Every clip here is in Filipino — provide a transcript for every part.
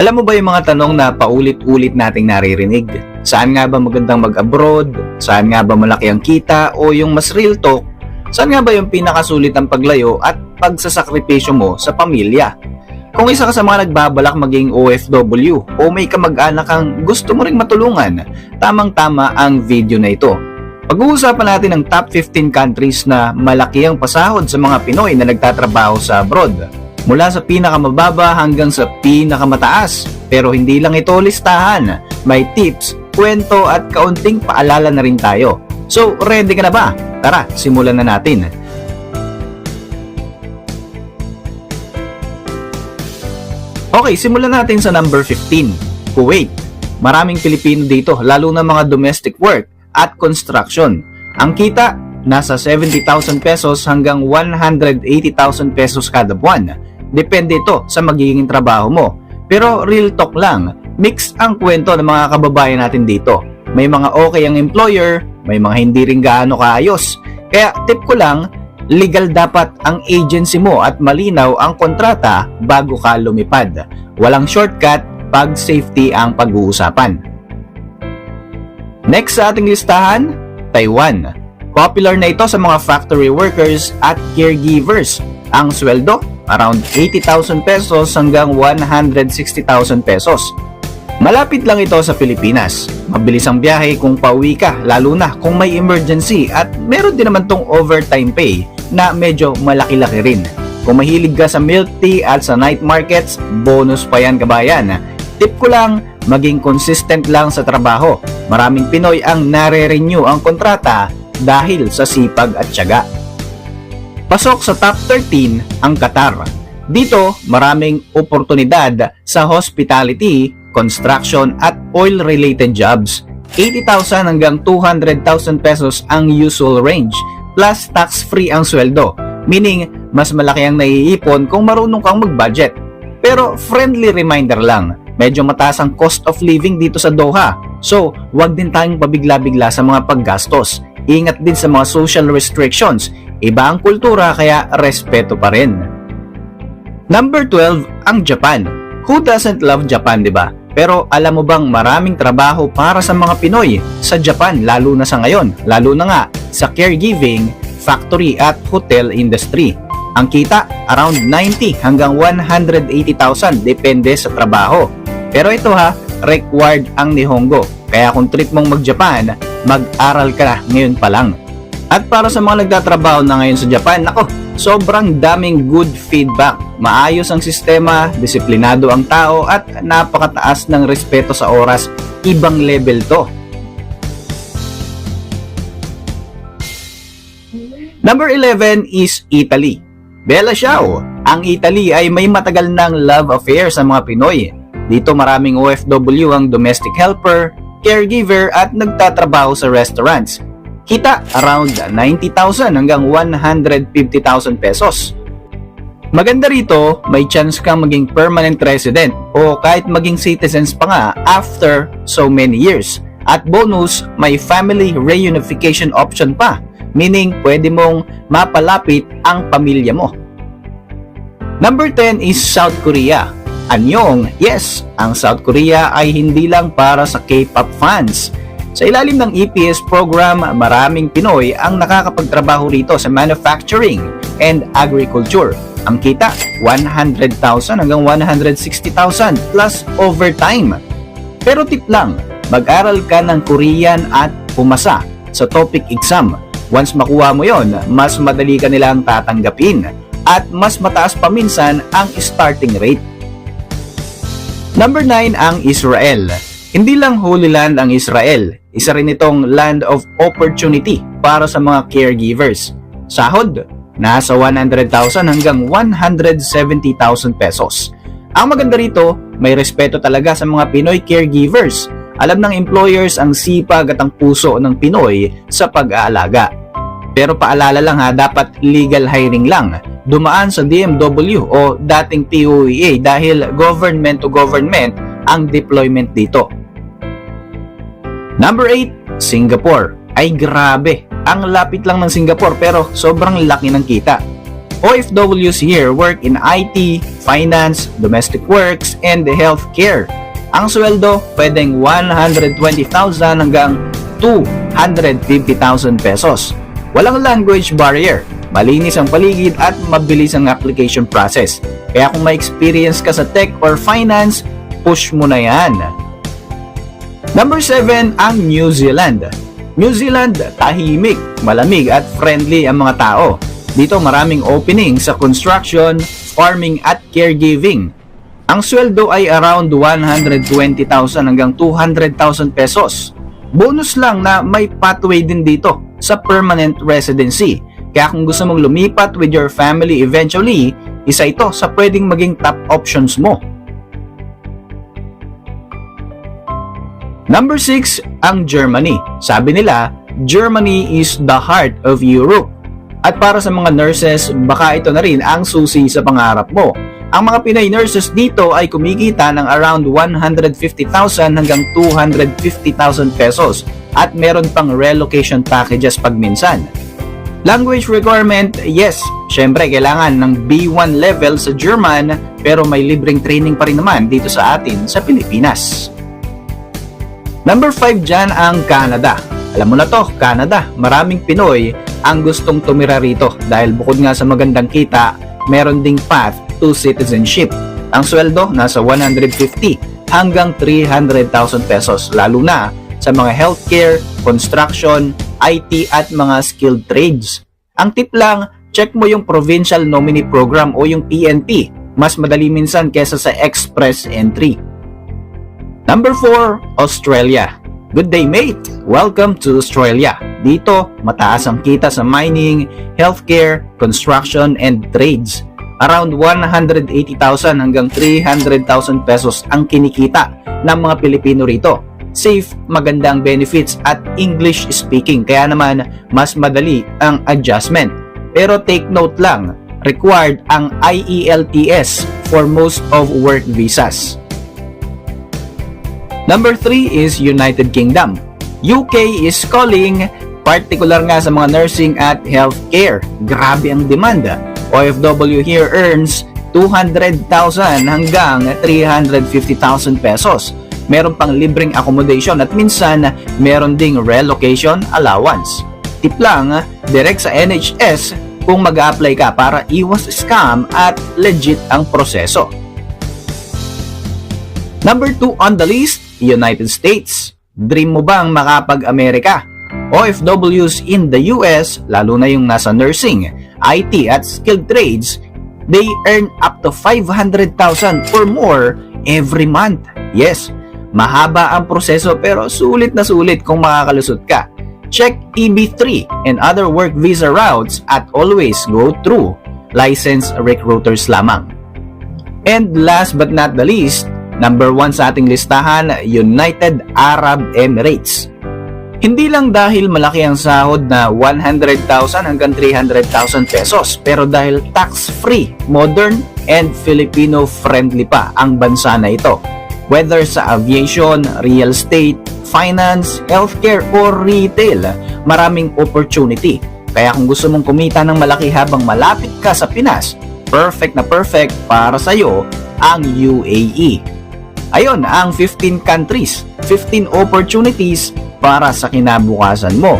Alam mo ba yung mga tanong na paulit-ulit nating naririnig? Saan nga ba magandang mag-abroad? Saan nga ba malaki ang kita? O yung mas real talk, saan nga ba yung pinakasulit ang paglayo at pagsasakripisyo mo sa pamilya? Kung isa ka sa mga nagbabalak maging OFW o may kamag-anak kang gusto mo ring matulungan, tamang-tama ang video na ito. Pag-uusapan natin ang top 15 countries na malaki ang pasahod sa mga Pinoy na nagtatrabaho sa abroad. Mula sa pinakamababa hanggang sa pinakamataas. Pero hindi lang ito listahan. May tips, kwento at kaunting paalala na rin tayo. So, ready ka na ba? Tara, simulan na natin. Okay, simulan natin sa number 15, Kuwait. Maraming Pilipino dito, lalo na mga domestic work at construction. Ang kita, nasa 70,000 pesos hanggang 180,000 pesos kada buwan. Depende ito sa magiging trabaho mo. Pero real talk lang, mix ang kwento ng mga kababayan natin dito. May mga okay ang employer, may mga hindi rin gaano kaayos. Kaya tip ko lang, legal dapat ang agency mo at malinaw ang kontrata bago ka lumipad. Walang shortcut pag safety ang pag-uusapan. Next sa ating listahan, Taiwan. Popular na ito sa mga factory workers at caregivers. Ang sweldo, around 80,000 pesos hanggang 160,000 pesos. Malapit lang ito sa Pilipinas. Mabilis ang biyahe kung pauwi ka, lalo na kung may emergency at meron din naman tong overtime pay na medyo malaki-laki rin. Kung mahilig ka sa milk tea at sa night markets, bonus pa yan kabayan. Tip ko lang, maging consistent lang sa trabaho. Maraming Pinoy ang nare-renew ang kontrata dahil sa sipag at tiyaga. Pasok sa top 13 ang Qatar. Dito, maraming oportunidad sa hospitality, construction at oil-related jobs. 80,000 hanggang 200,000 pesos ang usual range, plus tax-free ang sweldo. Meaning, mas malaki ang naiipon kung marunong kang mag-budget. Pero friendly reminder lang, medyo mataas ang cost of living dito sa Doha. So, wag din tayong pabigla-bigla sa mga paggastos. Ingat din sa mga social restrictions. Iba ang kultura kaya respeto pa rin. Number 12, ang Japan. Who doesn't love Japan, di ba? Pero alam mo bang maraming trabaho para sa mga Pinoy sa Japan lalo na sa ngayon, lalo na nga sa caregiving, factory at hotel industry. Ang kita around 90 hanggang 180,000 depende sa trabaho. Pero ito ha, required ang Nihongo. Kaya kung trip mong mag-Japan, mag-aral ka na ngayon pa lang. At para sa mga nagtatrabaho na ngayon sa Japan, nako, sobrang daming good feedback. Maayos ang sistema, disiplinado ang tao at napakataas ng respeto sa oras. Ibang level to. Number 11 is Italy. Bella Ciao. Ang Italy ay may matagal ng love affair sa mga Pinoy. Dito maraming OFW ang domestic helper, caregiver at nagtatrabaho sa restaurants. Kita around 90,000 hanggang 150,000 pesos. Maganda rito, may chance kang maging permanent resident o kahit maging citizens pa nga after so many years. At bonus, may family reunification option pa, meaning pwede mong mapalapit ang pamilya mo. Number 10 is South Korea. Anyong, yes, ang South Korea ay hindi lang para sa K-pop fans. Sa ilalim ng EPS program, maraming Pinoy ang nakakapagtrabaho rito sa manufacturing and agriculture. Ang kita, 100,000 hanggang 160,000 plus overtime. Pero tip lang, mag-aral ka ng Korean at pumasa sa topic exam. Once makuha mo yon, mas madali ka nilang tatanggapin at mas mataas pa minsan ang starting rate. Number 9 ang Israel. Hindi lang Holy Land ang Israel, isa rin itong land of opportunity para sa mga caregivers. Sahod, nasa 100,000 hanggang 170,000 pesos. Ang maganda rito, may respeto talaga sa mga Pinoy caregivers. Alam ng employers ang sipag at ang puso ng Pinoy sa pag-aalaga. Pero paalala lang ha, dapat legal hiring lang. Dumaan sa DMW o dating POEA dahil government to government ang deployment dito. Number 8, Singapore. Ay grabe, ang lapit lang ng Singapore pero sobrang laki ng kita. OFWs here work in IT, finance, domestic works, and healthcare. Ang sweldo pwedeng 120,000 hanggang 250,000 pesos. Walang language barrier, malinis ang paligid at mabilis ang application process. Kaya kung may experience ka sa tech or finance, push mo na yan. Number 7 ang New Zealand. New Zealand, tahimik, malamig at friendly ang mga tao. Dito maraming opening sa construction, farming at caregiving. Ang sweldo ay around 120,000 hanggang 200,000 pesos. Bonus lang na may pathway din dito sa permanent residency. Kaya kung gusto mong lumipat with your family eventually, isa ito sa pwedeng maging top options mo. Number 6, ang Germany. Sabi nila, Germany is the heart of Europe. At para sa mga nurses, baka ito na rin ang susi sa pangarap mo. Ang mga Pinay nurses dito ay kumikita ng around 150,000 hanggang 250,000 pesos at meron pang relocation packages pag minsan. Language requirement, yes, syempre kailangan ng B1 level sa German pero may libreng training pa rin naman dito sa atin sa Pilipinas. Number 5 dyan ang Canada. Alam mo na to, Canada. Maraming Pinoy ang gustong tumira rito dahil bukod nga sa magandang kita, meron ding path to citizenship. Ang sweldo nasa 150 hanggang 300,000 pesos lalo na sa mga healthcare, construction, IT at mga skilled trades. Ang tip lang, check mo yung Provincial Nominee Program o yung PNP. Mas madali minsan kesa sa Express Entry. Number 4, Australia. Good day mate! Welcome to Australia. Dito, mataas ang kita sa mining, healthcare, construction, and trades. Around 180,000 hanggang 300,000 pesos ang kinikita ng mga Pilipino rito. Safe, magandang benefits at English speaking kaya naman mas madali ang adjustment. Pero take note lang, required ang IELTS for most of work visas. Number 3 is United Kingdom. UK is calling, particular nga sa mga nursing at healthcare. Grabe ang demand. OFW here earns 200,000 hanggang 350,000 pesos. Meron pang libreng accommodation at minsan meron ding relocation allowance. Tip lang, direct sa NHS kung mag apply ka para iwas scam at legit ang proseso. Number 2 on the list, United States. Dream mo bang makapag-Amerika? OFWs in the US, lalo na yung nasa nursing, IT at skilled trades, they earn up to 500,000 or more every month. Yes, mahaba ang proseso pero sulit na sulit kung makakalusot ka. Check EB3 and other work visa routes at always go through licensed recruiters lamang. And last but not the least, number 1 sa ating listahan, United Arab Emirates. Hindi lang dahil malaki ang sahod na 100,000 hanggang 300,000 pesos, pero dahil tax-free, modern, and Filipino-friendly pa ang bansa na ito. Whether sa aviation, real estate, finance, healthcare, or retail, maraming opportunity. Kaya kung gusto mong kumita ng malaki habang malapit ka sa Pinas, perfect na perfect para sa'yo ang UAE. Ayon ang 15 countries, 15 opportunities para sa kinabukasan mo.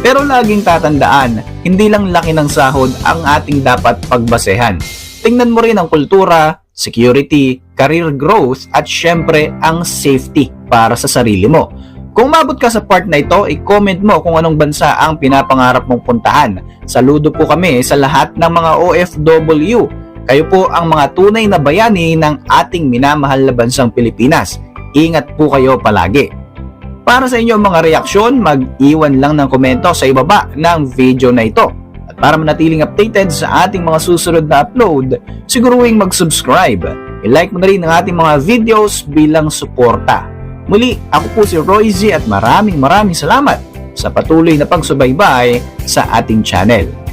Pero laging tatandaan, hindi lang laki ng sahod ang ating dapat pagbasehan. Tingnan mo rin ang kultura, security, career growth at syempre ang safety para sa sarili mo. Kung mabot ka sa part na ito, i-comment mo kung anong bansa ang pinapangarap mong puntahan. Saludo po kami sa lahat ng mga OFW. Kayo po ang mga tunay na bayani ng ating minamahal na bansang Pilipinas. Ingat po kayo palagi. Para sa inyong mga reaksyon, mag-iwan lang ng komento sa ibaba ng video na ito. At para manatiling updated sa ating mga susunod na upload, siguruing mag-subscribe. I-like mo na rin ang ating mga videos bilang suporta. Muli, ako po si Roy Z at maraming maraming salamat sa patuloy na pagsubaybay sa ating channel.